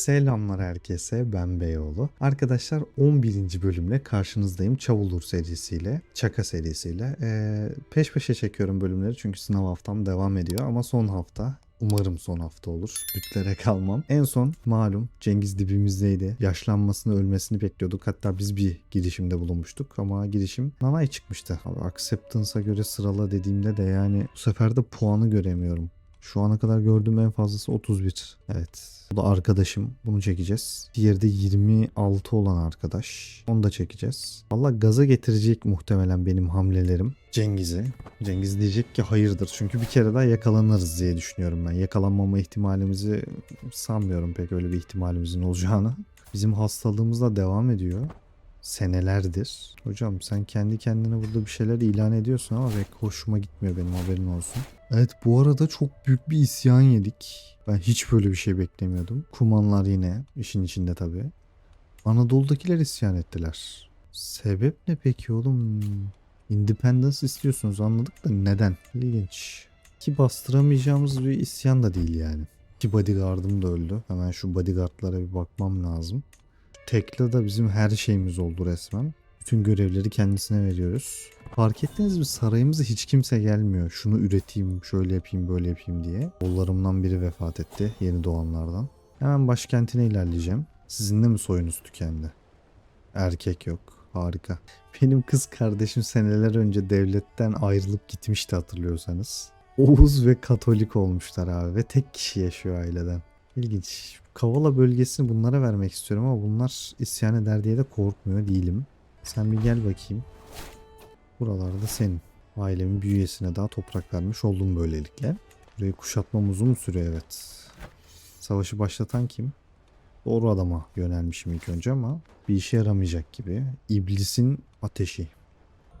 Selamlar herkese ben Beyoğlu. Arkadaşlar 11. bölümle karşınızdayım Çavulur serisiyle, Çaka serisiyle. Ee, peş peşe çekiyorum bölümleri çünkü sınav haftam devam ediyor ama son hafta Umarım son hafta olur. Bütlere kalmam. En son malum Cengiz dibimizdeydi. Yaşlanmasını ölmesini bekliyorduk. Hatta biz bir girişimde bulunmuştuk ama girişim nanay çıkmıştı. Acceptance'a göre sırala dediğimde de yani bu sefer de puanı göremiyorum. Şu ana kadar gördüğüm en fazlası 31. Evet. Bu da arkadaşım. Bunu çekeceğiz. Diğeri de 26 olan arkadaş. Onu da çekeceğiz. Valla gaza getirecek muhtemelen benim hamlelerim. Cengiz'i. Cengiz diyecek ki hayırdır. Çünkü bir kere daha yakalanırız diye düşünüyorum ben. Yakalanmama ihtimalimizi sanmıyorum pek öyle bir ihtimalimizin olacağını. Bizim hastalığımız da devam ediyor. Senelerdir. Hocam sen kendi kendine burada bir şeyler ilan ediyorsun ama pek hoşuma gitmiyor benim haberin olsun. Evet bu arada çok büyük bir isyan yedik. Ben hiç böyle bir şey beklemiyordum. Kumanlar yine işin içinde tabii. Anadolu'dakiler isyan ettiler. Sebep ne peki oğlum? Independence istiyorsunuz anladık da neden? İlginç. Ki bastıramayacağımız bir isyan da değil yani. Ki bodyguardım da öldü. Hemen şu bodyguardlara bir bakmam lazım. Tekla da bizim her şeyimiz oldu resmen. Bütün görevleri kendisine veriyoruz. Fark ettiniz mi sarayımıza hiç kimse gelmiyor. Şunu üreteyim, şöyle yapayım, böyle yapayım diye. Oğullarımdan biri vefat etti yeni doğanlardan. Hemen başkentine ilerleyeceğim. Sizin de mi soyunuz tükendi? Erkek yok. Harika. Benim kız kardeşim seneler önce devletten ayrılıp gitmişti hatırlıyorsanız. Oğuz ve Katolik olmuşlar abi ve tek kişi yaşıyor aileden. İlginç. Kavala bölgesini bunlara vermek istiyorum ama bunlar isyan eder diye de korkmuyor değilim. Sen bir gel bakayım. Buralarda senin. Ailemin bir üyesine daha toprak vermiş oldum böylelikle. Burayı kuşatmam uzun sürüyor evet. Savaşı başlatan kim? Doğru adama yönelmişim ilk önce ama bir işe yaramayacak gibi. İblisin ateşi.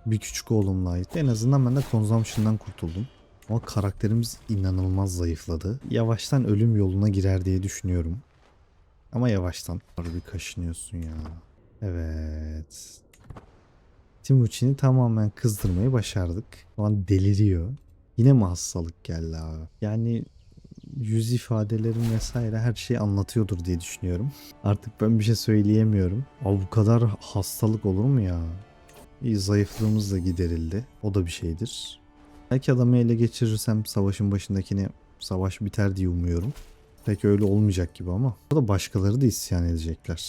Bir küçük oğlumla ait. En azından ben de consumption'dan kurtuldum. Ama karakterimiz inanılmaz zayıfladı. Yavaştan ölüm yoluna girer diye düşünüyorum. Ama yavaştan. Harbi kaşınıyorsun ya. Evet. Timuçin'i tamamen kızdırmayı başardık. O an deliriyor. Yine mi hastalık geldi abi? Yani yüz ifadelerim vesaire her şeyi anlatıyordur diye düşünüyorum. Artık ben bir şey söyleyemiyorum. Abi bu kadar hastalık olur mu ya? İyi zayıflığımız da giderildi. O da bir şeydir. Belki adamı ele geçirirsem savaşın başındakini savaş biter diye umuyorum. Pek öyle olmayacak gibi ama. Burada başkaları da isyan edecekler.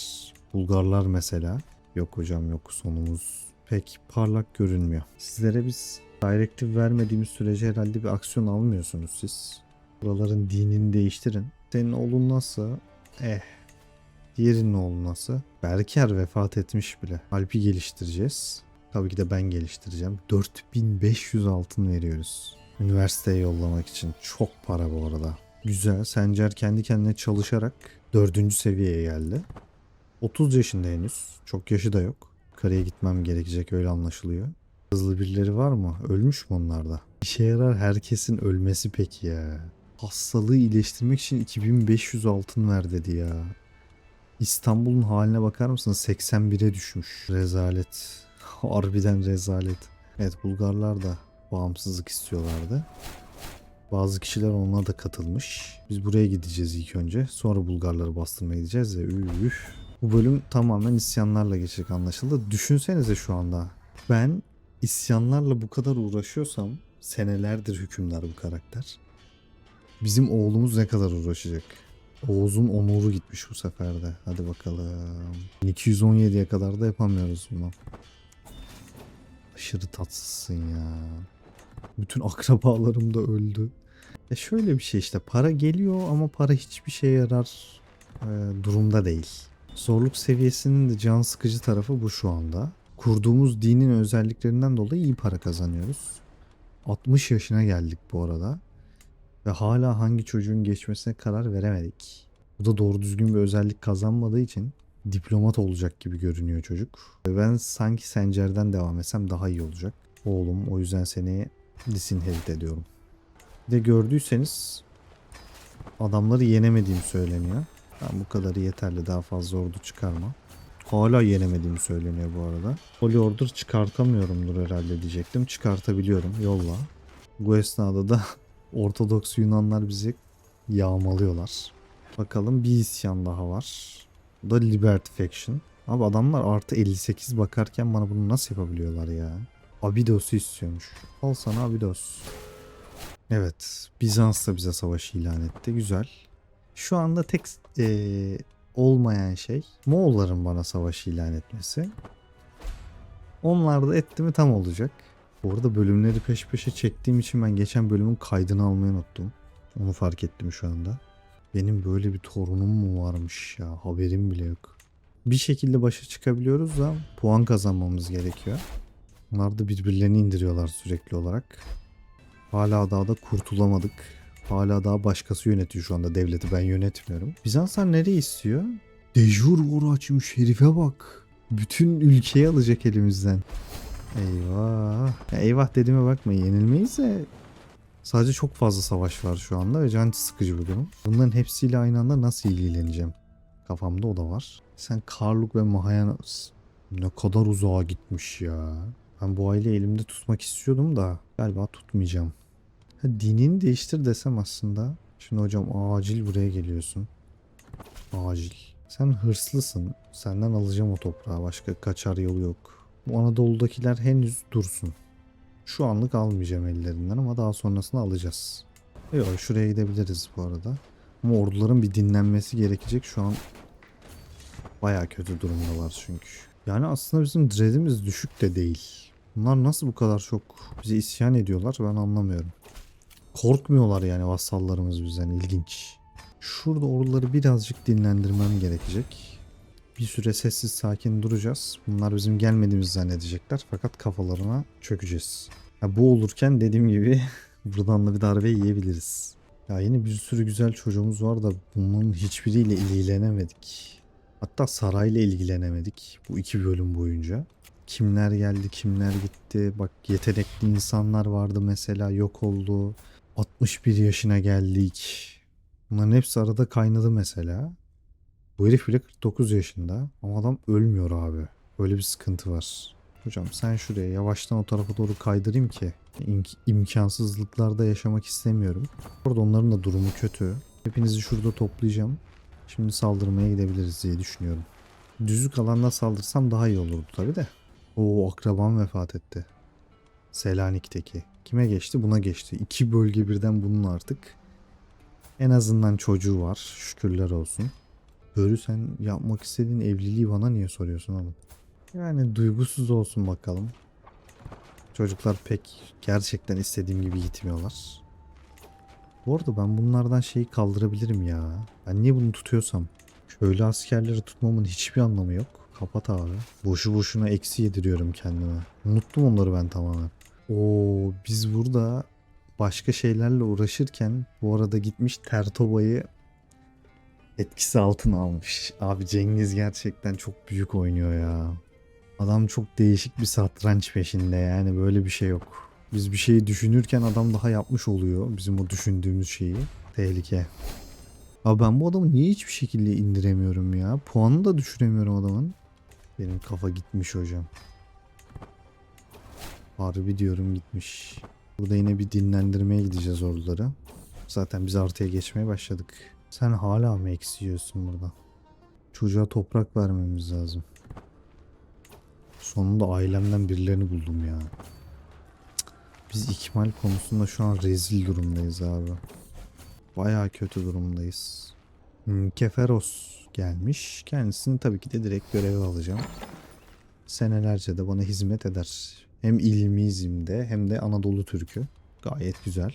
Bulgarlar mesela. Yok hocam yok sonumuz pek parlak görünmüyor. Sizlere biz direktif vermediğimiz sürece herhalde bir aksiyon almıyorsunuz siz. Buraların dinini değiştirin. Senin oğlun nasıl? Eh. Diğerinin oğlu nasıl? Berker vefat etmiş bile. Alp'i geliştireceğiz. Tabii ki de ben geliştireceğim. 4500 altın veriyoruz. Üniversiteye yollamak için. Çok para bu arada. Güzel. Sencer kendi kendine çalışarak dördüncü seviyeye geldi. 30 yaşında henüz. Çok yaşı da yok. Karaya gitmem gerekecek öyle anlaşılıyor. Hızlı birileri var mı? Ölmüş mü onlar da? İşe yarar herkesin ölmesi peki ya. Hastalığı iyileştirmek için 2500 altın ver dedi ya. İstanbul'un haline bakar mısın? 81'e düşmüş. Rezalet. Harbiden rezalet. Evet Bulgarlar da bağımsızlık istiyorlardı. Bazı kişiler ona da katılmış. Biz buraya gideceğiz ilk önce. Sonra Bulgarları bastırmaya gideceğiz ya. Üf. Bu bölüm tamamen isyanlarla geçecek anlaşıldı. Düşünsenize şu anda. Ben isyanlarla bu kadar uğraşıyorsam senelerdir hükümdar bu karakter. Bizim oğlumuz ne kadar uğraşacak? Oğuz'un onuru gitmiş bu sefer de. Hadi bakalım. 217'ye kadar da yapamıyoruz bunu. Aşırı tatsızsın ya. Bütün akrabalarım da öldü. E şöyle bir şey işte para geliyor ama para hiçbir şeye yarar e, durumda değil. Zorluk seviyesinin de can sıkıcı tarafı bu şu anda. Kurduğumuz dinin özelliklerinden dolayı iyi para kazanıyoruz. 60 yaşına geldik bu arada. Ve hala hangi çocuğun geçmesine karar veremedik. Bu da doğru düzgün bir özellik kazanmadığı için diplomat olacak gibi görünüyor çocuk. Ve ben sanki Sencer'den devam etsem daha iyi olacak. Oğlum o yüzden seni disinherit ediyorum. De gördüyseniz adamları yenemediğim söyleniyor. Ben bu kadarı yeterli daha fazla ordu çıkarma. Hala yenemediğim söyleniyor bu arada. Holy Order çıkartamıyorumdur herhalde diyecektim. Çıkartabiliyorum. Yolla. Bu esnada da Ortodoks Yunanlar bizi yağmalıyorlar. Bakalım bir isyan daha var. Bu da Liberty Faction. Abi adamlar artı 58 bakarken bana bunu nasıl yapabiliyorlar ya? Abidos'u istiyormuş. Al sana Abidos. Evet. Bizans da bize savaş ilan etti. Güzel. Şu anda tek eee, olmayan şey Moğolların bana savaş ilan etmesi. Onlar da etti mi tam olacak. Bu arada bölümleri peş peşe çektiğim için ben geçen bölümün kaydını almayı unuttum. Onu fark ettim şu anda. Benim böyle bir torunum mu varmış ya haberim bile yok. Bir şekilde başa çıkabiliyoruz da puan kazanmamız gerekiyor. Bunlar da birbirlerini indiriyorlar sürekli olarak. Hala daha da kurtulamadık. Hala daha başkası yönetiyor şu anda devleti ben yönetmiyorum. Bizanslar nereyi istiyor? Dejur war açmış herife bak. Bütün ülkeyi alacak elimizden. Eyvah. Ya eyvah dediğime bakmayın yenilmeyiz de sadece çok fazla savaş var şu anda ve can sıkıcı bir durum. Bunların hepsiyle aynı anda nasıl ilgileneceğim? Kafamda o da var. Sen Karluk ve Mahayanos ne kadar uzağa gitmiş ya. Ben bu aileyi elimde tutmak istiyordum da galiba tutmayacağım. Ha, dinini değiştir desem aslında. Şimdi hocam acil buraya geliyorsun. Acil. Sen hırslısın. Senden alacağım o toprağı. Başka kaçar yolu yok. Bu Anadolu'dakiler henüz dursun. Şu anlık almayacağım ellerinden ama daha sonrasını alacağız. Yok şuraya gidebiliriz bu arada. Ama orduların bir dinlenmesi gerekecek. Şu an baya kötü durumdalar çünkü. Yani aslında bizim dreadimiz düşük de değil. Bunlar nasıl bu kadar çok bize isyan ediyorlar ben anlamıyorum. Korkmuyorlar yani vassallarımız bizden ilginç. Şurada orduları birazcık dinlendirmem gerekecek. Bir süre sessiz sakin duracağız. Bunlar bizim gelmediğimizi zannedecekler fakat kafalarına çökeceğiz. Ya bu olurken dediğim gibi buradan da bir darbe yiyebiliriz. Ya yine bir sürü güzel çocuğumuz var da bunların hiçbiriyle ilgilenemedik. Hatta sarayla ilgilenemedik bu iki bölüm boyunca. Kimler geldi kimler gitti. Bak yetenekli insanlar vardı mesela yok oldu. 61 yaşına geldik. Bunların hepsi arada kaynadı mesela. Bu herif bile 49 yaşında ama adam ölmüyor abi. Böyle bir sıkıntı var. Hocam sen şuraya yavaştan o tarafa doğru kaydırayım ki İm- imkansızlıklarda yaşamak istemiyorum. Orada onların da durumu kötü. Hepinizi şurada toplayacağım. Şimdi saldırmaya gidebiliriz diye düşünüyorum. Düzlük alanda saldırsam daha iyi olurdu tabi de. O akrabam vefat etti. Selanik'teki. Kime geçti? Buna geçti. İki bölge birden bunun artık. En azından çocuğu var. Şükürler olsun. Börü sen yapmak istediğin evliliği bana niye soruyorsun oğlum? Yani duygusuz olsun bakalım. Çocuklar pek gerçekten istediğim gibi gitmiyorlar. Bu arada ben bunlardan şeyi kaldırabilirim ya. Ben niye bunu tutuyorsam? Şöyle askerleri tutmamın hiçbir anlamı yok. Kapat abi. Boşu boşuna eksi yediriyorum kendime. Unuttum onları ben tamamen. Oo biz burada başka şeylerle uğraşırken bu arada gitmiş Tertoba'yı etkisi altına almış. Abi Cengiz gerçekten çok büyük oynuyor ya. Adam çok değişik bir satranç peşinde yani böyle bir şey yok. Biz bir şeyi düşünürken adam daha yapmış oluyor bizim o düşündüğümüz şeyi. Tehlike. Abi ben bu adamı niye hiçbir şekilde indiremiyorum ya? Puanını da düşüremiyorum adamın. Benim kafa gitmiş hocam. Harbi diyorum gitmiş. Burada yine bir dinlendirmeye gideceğiz orduları. Zaten biz artıya geçmeye başladık. Sen hala mı eksi yiyorsun burada? Çocuğa toprak vermemiz lazım. Sonunda ailemden birilerini buldum ya. Biz ikmal konusunda şu an rezil durumdayız abi. Baya kötü durumdayız. Hmm, Keferos gelmiş. Kendisini tabii ki de direkt göreve alacağım. Senelerce de bana hizmet eder. Hem ilmizmde hem de Anadolu Türk'ü. Gayet güzel.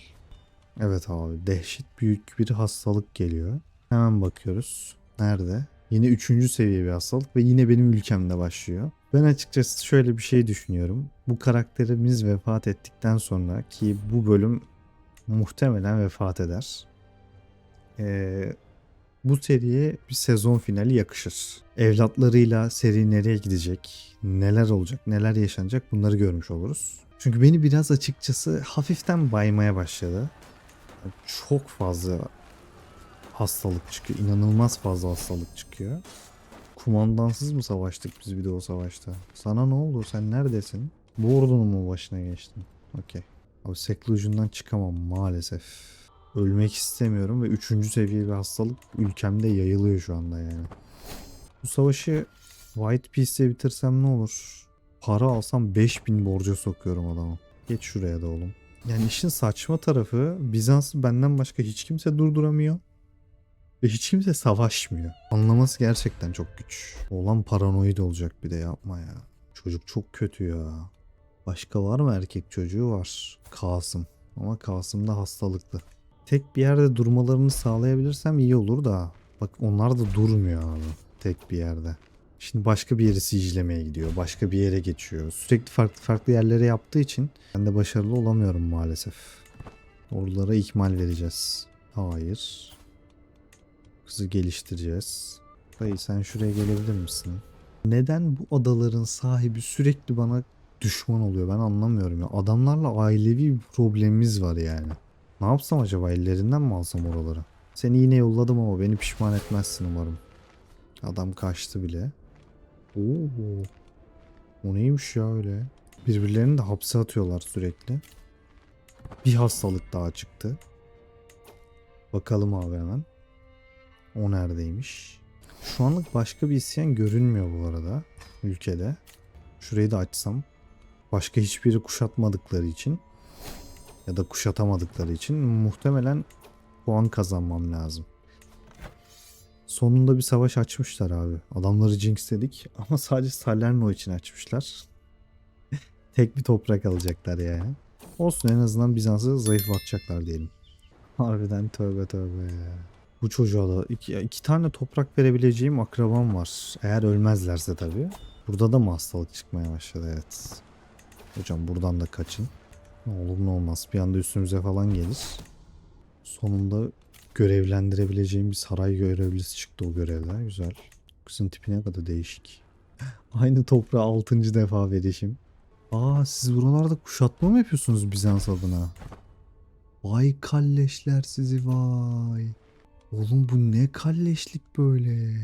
Evet abi dehşet büyük bir hastalık geliyor. Hemen bakıyoruz. Nerede? Yine üçüncü seviye bir hastalık ve yine benim ülkemde başlıyor. Ben açıkçası şöyle bir şey düşünüyorum. Bu karakterimiz vefat ettikten sonra ki bu bölüm muhtemelen vefat eder. Ee, bu seriye bir sezon finali yakışır. Evlatlarıyla seri nereye gidecek, neler olacak, neler yaşanacak bunları görmüş oluruz. Çünkü beni biraz açıkçası hafiften baymaya başladı. Çok fazla hastalık çıkıyor. İnanılmaz fazla hastalık çıkıyor. Kumandansız mı savaştık biz bir de o savaşta? Sana ne oldu? Sen neredesin? Bu ordunun mu başına geçtin? Okey. Abi sekli ucundan çıkamam maalesef. Ölmek istemiyorum ve 3. seviye bir hastalık ülkemde yayılıyor şu anda yani. Bu savaşı White Piece'e bitirsem ne olur? Para alsam 5000 borca sokuyorum adamı. Geç şuraya da oğlum. Yani işin saçma tarafı Bizans'ı benden başka hiç kimse durduramıyor. Ve hiç kimse savaşmıyor. Anlaması gerçekten çok güç. Olan paranoid olacak bir de yapma ya. Çocuk çok kötü ya. Başka var mı erkek çocuğu var. Kasım. Ama Kasım da hastalıklı. Tek bir yerde durmalarını sağlayabilirsem iyi olur da. Bak onlar da durmuyor abi. Tek bir yerde. Şimdi başka bir yeri siege'lemeye gidiyor. Başka bir yere geçiyor. Sürekli farklı farklı yerlere yaptığı için ben de başarılı olamıyorum maalesef. Oralara ikmal vereceğiz. Hayır. Kızı geliştireceğiz. Dayı sen şuraya gelebilir misin? Neden bu adaların sahibi sürekli bana düşman oluyor ben anlamıyorum ya. Adamlarla ailevi bir problemimiz var yani. Ne yapsam acaba ellerinden mi alsam oraları? Seni yine yolladım ama beni pişman etmezsin umarım. Adam kaçtı bile. Oo. O neymiş ya öyle? Birbirlerini de hapse atıyorlar sürekli. Bir hastalık daha çıktı. Bakalım abi hemen. O neredeymiş? Şu anlık başka bir isyan görünmüyor bu arada ülkede. Şurayı da açsam. Başka hiçbiri kuşatmadıkları için ya da kuşatamadıkları için muhtemelen puan kazanmam lazım. Sonunda bir savaş açmışlar abi. Adamları jinxledik ama sadece Salerno için açmışlar. Tek bir toprak alacaklar yani. Olsun en azından Bizans'ı zayıflatacaklar diyelim. Harbiden tövbe tövbe ya. Bu çocuğa da iki, iki tane toprak verebileceğim akrabam var. Eğer ölmezlerse tabii. Burada da mı hastalık çıkmaya başladı evet. Hocam buradan da kaçın. Ne olur ne olmaz. Bir anda üstümüze falan gelir. Sonunda görevlendirebileceğim bir saray görevlisi çıktı o görevden. Güzel. Kızın tipi ne kadar değişik. Aynı toprağı 6. defa verişim. Aa siz buralarda kuşatma mı yapıyorsunuz Bizans adına? Vay kalleşler sizi vay. Oğlum bu ne kalleşlik böyle.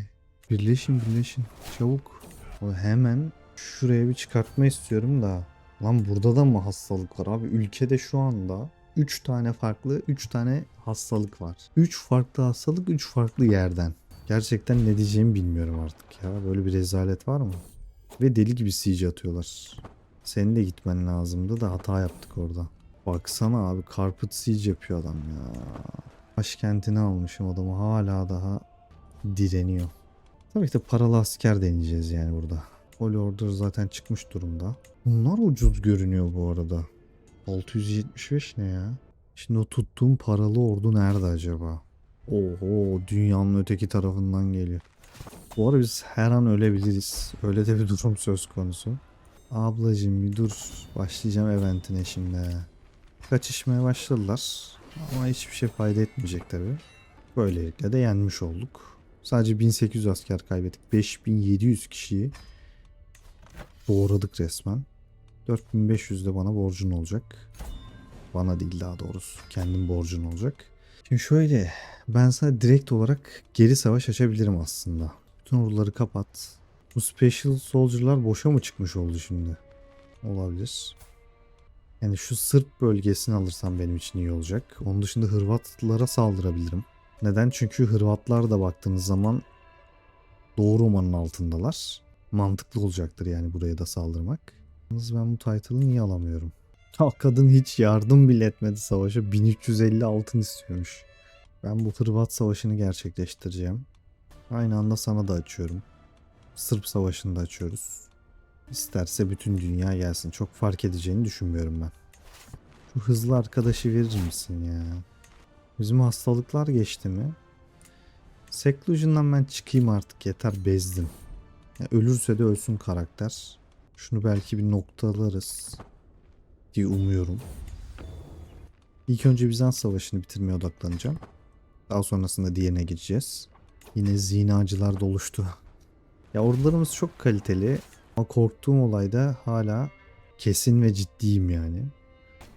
Birleşin birleşin. Çabuk. O hemen şuraya bir çıkartma istiyorum da. Lan burada da mı hastalık var abi? Ülkede şu anda 3 tane farklı 3 tane hastalık var. 3 farklı hastalık 3 farklı yerden. Gerçekten ne diyeceğimi bilmiyorum artık ya. Böyle bir rezalet var mı? Ve deli gibi siege atıyorlar. Senin de gitmen lazımdı da hata yaptık orada. Baksana abi carpet siege yapıyor adam ya. Başkentini almışım adamı hala daha direniyor. Tabii ki de paralı asker deneyeceğiz yani burada. Holy Order zaten çıkmış durumda. Bunlar ucuz görünüyor bu arada. 675 ne ya? Şimdi o tuttuğum paralı ordu nerede acaba? Oho dünyanın öteki tarafından geliyor. Bu arada biz her an ölebiliriz. Öyle de bir durum söz konusu. Ablacım bir dur. Başlayacağım eventine şimdi. Kaçışmaya başladılar. Ama hiçbir şey fayda etmeyecek tabi. Böylelikle de yenmiş olduk. Sadece 1800 asker kaybettik. 5700 kişiyi doğradık resmen. 4500 de bana borcun olacak. Bana değil daha doğrusu. Kendim borcun olacak. Şimdi şöyle ben sana direkt olarak geri savaş açabilirim aslında. Bütün orduları kapat. Bu Special Soldier'lar boşa mı çıkmış oldu şimdi? Olabilir. Yani şu Sırp bölgesini alırsam benim için iyi olacak. Onun dışında Hırvatlara saldırabilirim. Neden? Çünkü Hırvatlar da baktığınız zaman Doğu Roma'nın altındalar. Mantıklı olacaktır yani buraya da saldırmak. Yalnız ben bu title'ı niye alamıyorum? Ha kadın hiç yardım bile etmedi savaşa. 1350 altın istiyormuş. Ben bu Hırvat savaşını gerçekleştireceğim. Aynı anda sana da açıyorum. Sırp savaşını da açıyoruz. İsterse bütün dünya gelsin. Çok fark edeceğini düşünmüyorum ben. Şu hızlı arkadaşı verir misin ya? Bizim hastalıklar geçti mi? Seclusion'dan ben çıkayım artık yeter bezdim. Ya ölürse de ölsün karakter. Şunu belki bir noktalarız diye umuyorum. İlk önce Bizans Savaşı'nı bitirmeye odaklanacağım. Daha sonrasında diğerine geçeceğiz. Yine zinacılar da oluştu. Ya ordularımız çok kaliteli ama korktuğum olayda hala kesin ve ciddiyim yani.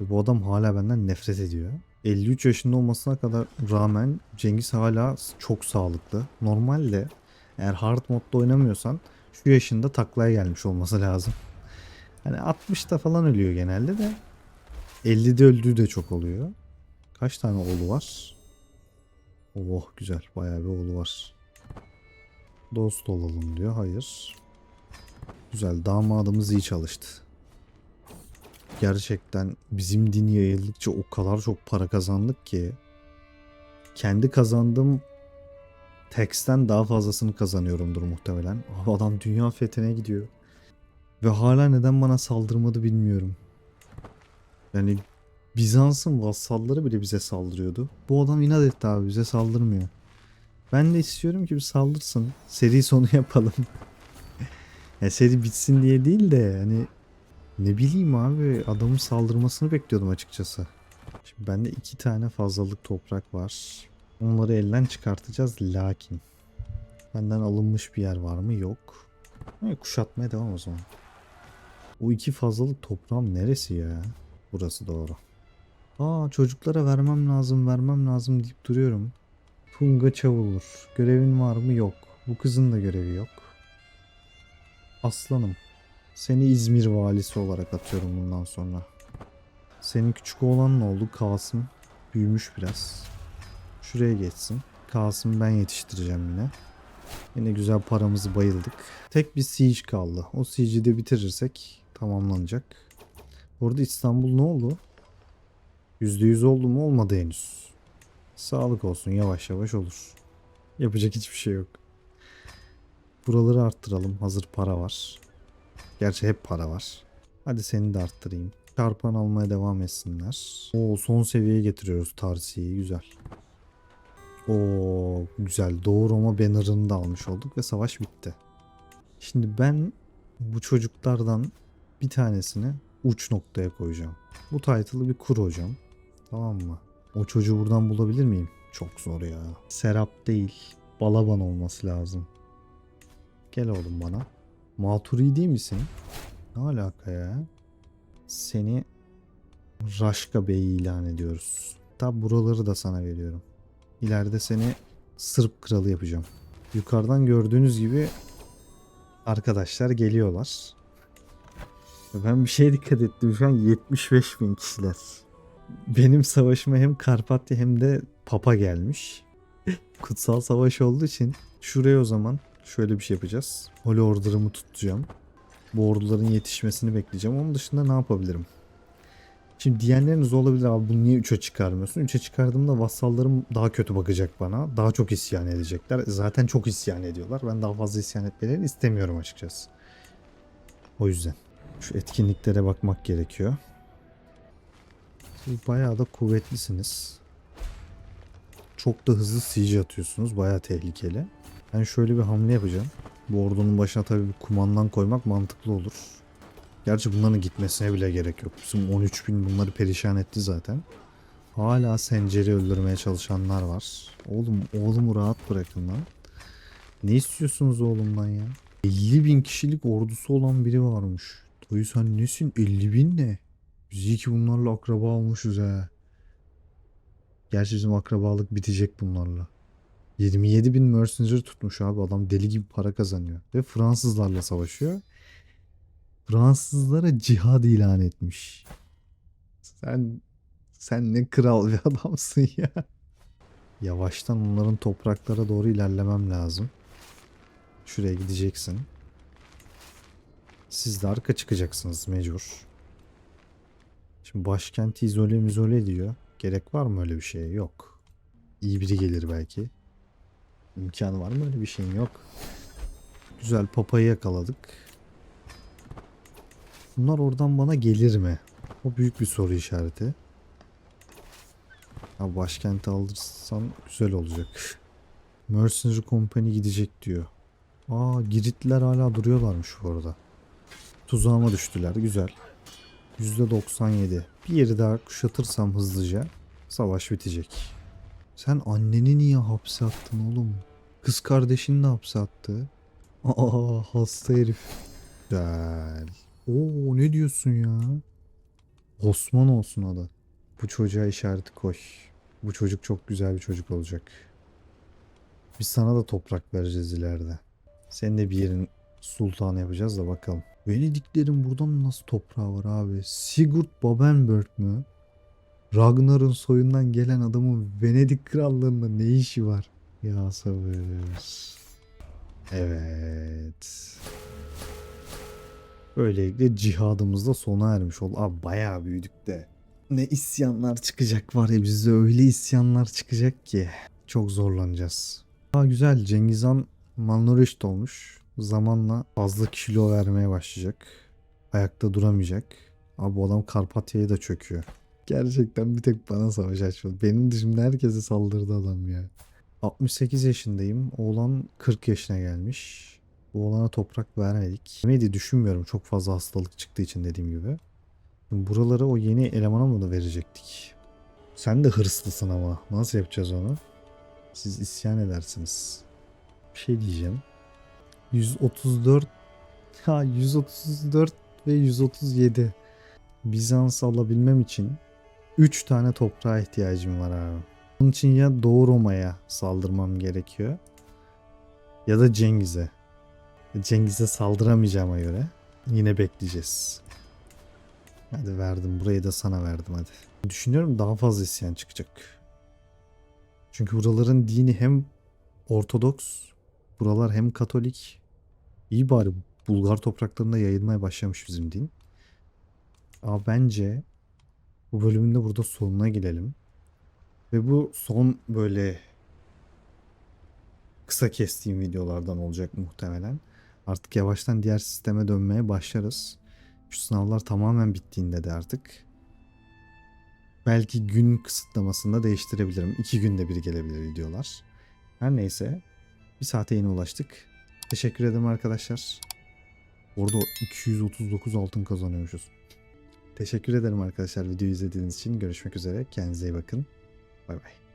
Ve bu adam hala benden nefret ediyor. 53 yaşında olmasına kadar rağmen Cengiz hala çok sağlıklı. Normalde eğer hard modda oynamıyorsan şu yaşında taklaya gelmiş olması lazım. Hani 60'ta falan ölüyor genelde de 50'de öldüğü de çok oluyor. Kaç tane oğlu var? Oh güzel. Bayağı bir oğlu var. Dost olalım diyor. Hayır. Güzel. Damadımız iyi çalıştı. Gerçekten bizim din yayıldıkça o kadar çok para kazandık ki kendi kazandığım teksten daha fazlasını kazanıyorumdur muhtemelen. Abi adam dünya fethine gidiyor. Ve hala neden bana saldırmadı bilmiyorum. Yani Bizans'ın vassalları bile bize saldırıyordu. Bu adam inat etti abi bize saldırmıyor. Ben de istiyorum ki bir saldırsın. Seri sonu yapalım. ya seri bitsin diye değil de hani ne bileyim abi adamın saldırmasını bekliyordum açıkçası. Şimdi bende iki tane fazlalık toprak var. Onları elden çıkartacağız lakin. Benden alınmış bir yer var mı? Yok. Evet, kuşatmaya devam o zaman. O iki fazlalık toprağım neresi ya? Burası doğru. Aa çocuklara vermem lazım vermem lazım deyip duruyorum. Tunga Çavulur. Görevin var mı? Yok. Bu kızın da görevi yok. Aslanım. Seni İzmir valisi olarak atıyorum bundan sonra. Senin küçük oğlan ne oldu? Kasım. Büyümüş biraz. Şuraya geçsin. Kasım ben yetiştireceğim yine. Yine güzel paramızı bayıldık. Tek bir siege kaldı. O siege'i de bitirirsek tamamlanacak. Orada İstanbul ne oldu? %100 oldu mu? Olmadı henüz. Sağlık olsun yavaş yavaş olur. Yapacak hiçbir şey yok. Buraları arttıralım. Hazır para var. Gerçi hep para var. Hadi seni de arttırayım. Çarpan almaya devam etsinler. Oo son seviyeye getiriyoruz Tarsi'yi. Güzel. Oo güzel. Doğu Roma banner'ını da almış olduk ve savaş bitti. Şimdi ben bu çocuklardan bir tanesini uç noktaya koyacağım. Bu title'ı bir kur hocam. Tamam mı? O çocuğu buradan bulabilir miyim? Çok zor ya. Serap değil. Balaban olması lazım. Gel oğlum bana. Maturi misin? Ne alaka ya? Seni Raşka Bey ilan ediyoruz. Tabi buraları da sana veriyorum. İleride seni Sırp kralı yapacağım. Yukarıdan gördüğünüz gibi arkadaşlar geliyorlar. Ben bir şeye dikkat ettim. Şu an 75 bin kişiler. Benim savaşıma hem Karpatya hem de Papa gelmiş. Kutsal savaş olduğu için şuraya o zaman şöyle bir şey yapacağız. Holy Order'ımı tutacağım. Bu orduların yetişmesini bekleyeceğim. Onun dışında ne yapabilirim? Şimdi diyenleriniz olabilir abi bunu niye 3'e çıkarmıyorsun? 3'e çıkardığımda vassallarım daha kötü bakacak bana. Daha çok isyan edecekler. Zaten çok isyan ediyorlar. Ben daha fazla isyan etmelerini istemiyorum açıkçası. O yüzden. Şu etkinliklere bakmak gerekiyor. Siz bayağı da kuvvetlisiniz. Çok da hızlı siege atıyorsunuz. Bayağı tehlikeli. Ben şöyle bir hamle yapacağım. Bu ordunun başına tabii bir kumandan koymak mantıklı olur. Gerçi bunların gitmesine bile gerek yok. Bizim 13 bin bunları perişan etti zaten. Hala Sencer'i öldürmeye çalışanlar var. Oğlum oğlumu rahat bırakın lan. Ne istiyorsunuz oğlumdan ya? 50 bin kişilik ordusu olan biri varmış. Dayı sen nesin? 50 bin ne? Biz iyi ki bunlarla akraba olmuşuz ha. Gerçi bizim akrabalık bitecek bunlarla. 27 bin mercenary tutmuş abi. Adam deli gibi para kazanıyor. Ve Fransızlarla savaşıyor. Fransızlara cihad ilan etmiş. Sen sen ne kral bir adamsın ya. Yavaştan onların topraklara doğru ilerlemem lazım. Şuraya gideceksin. Siz de arka çıkacaksınız mecbur. Şimdi başkenti izole mizole diyor. Gerek var mı öyle bir şeye? Yok. İyi biri gelir belki. İmkanı var mı öyle bir şeyin? Yok. Güzel papayı yakaladık. Bunlar oradan bana gelir mi? O büyük bir soru işareti. Ya başkenti alırsan güzel olacak. Mercenary Company gidecek diyor. Aa Giritliler hala duruyorlarmış bu arada. Tuzağıma düştüler. Güzel. %97. Bir yeri daha kuşatırsam hızlıca savaş bitecek. Sen anneni niye hapse attın oğlum? Kız kardeşini de hapse attı. Aa hasta herif. Güzel. Oo ne diyorsun ya? Osman olsun adı. Bu çocuğa işareti koy. Bu çocuk çok güzel bir çocuk olacak. Biz sana da toprak vereceğiz ileride. Senin de bir yerin sultanı yapacağız da bakalım. Venediklerin buradan nasıl toprağı var abi? Sigurd Babenberg mü? Ragnar'ın soyundan gelen adamın Venedik krallığında ne işi var? Ya sabır. Evet. Böylelikle cihadımız da sona ermiş oldu. Abi bayağı büyüdük de. Ne isyanlar çıkacak var ya bizde öyle isyanlar çıkacak ki. Çok zorlanacağız. Aa güzel Cengiz Han malnourished olmuş. Zamanla fazla kilo vermeye başlayacak. Ayakta duramayacak. Abi bu adam Karpatya'yı da çöküyor. Gerçekten bir tek bana savaş açmadı. Benim dışımda herkese saldırdı adam ya. 68 yaşındayım. Oğlan 40 yaşına gelmiş. Oğlana toprak vermedik. Neydi düşünmüyorum çok fazla hastalık çıktığı için dediğim gibi. Buraları o yeni elemana mı da verecektik? Sen de hırslısın ama. Nasıl yapacağız onu? Siz isyan edersiniz. Bir şey diyeceğim. 134 ha 134 ve 137 Bizans alabilmem için 3 tane toprağa ihtiyacım var abi. Bunun için ya Doğu Roma'ya saldırmam gerekiyor ya da Cengiz'e. Cengiz'e saldıramayacağıma göre yine bekleyeceğiz. Hadi verdim. Burayı da sana verdim hadi. Düşünüyorum daha fazla isyan çıkacak. Çünkü buraların dini hem Ortodoks, buralar hem Katolik. İyi bari Bulgar topraklarında yayılmaya başlamış bizim din. Ama bence bu bölümün de burada sonuna gelelim. Ve bu son böyle kısa kestiğim videolardan olacak muhtemelen. Artık yavaştan diğer sisteme dönmeye başlarız. Şu sınavlar tamamen bittiğinde de artık belki gün kısıtlamasını da değiştirebilirim. İki günde bir gelebilir videolar. Her neyse bir saate yeni ulaştık. Teşekkür ederim arkadaşlar. Orada 239 altın kazanıyormuşuz. Teşekkür ederim arkadaşlar videoyu izlediğiniz için. Görüşmek üzere. Kendinize iyi bakın. Bay bay.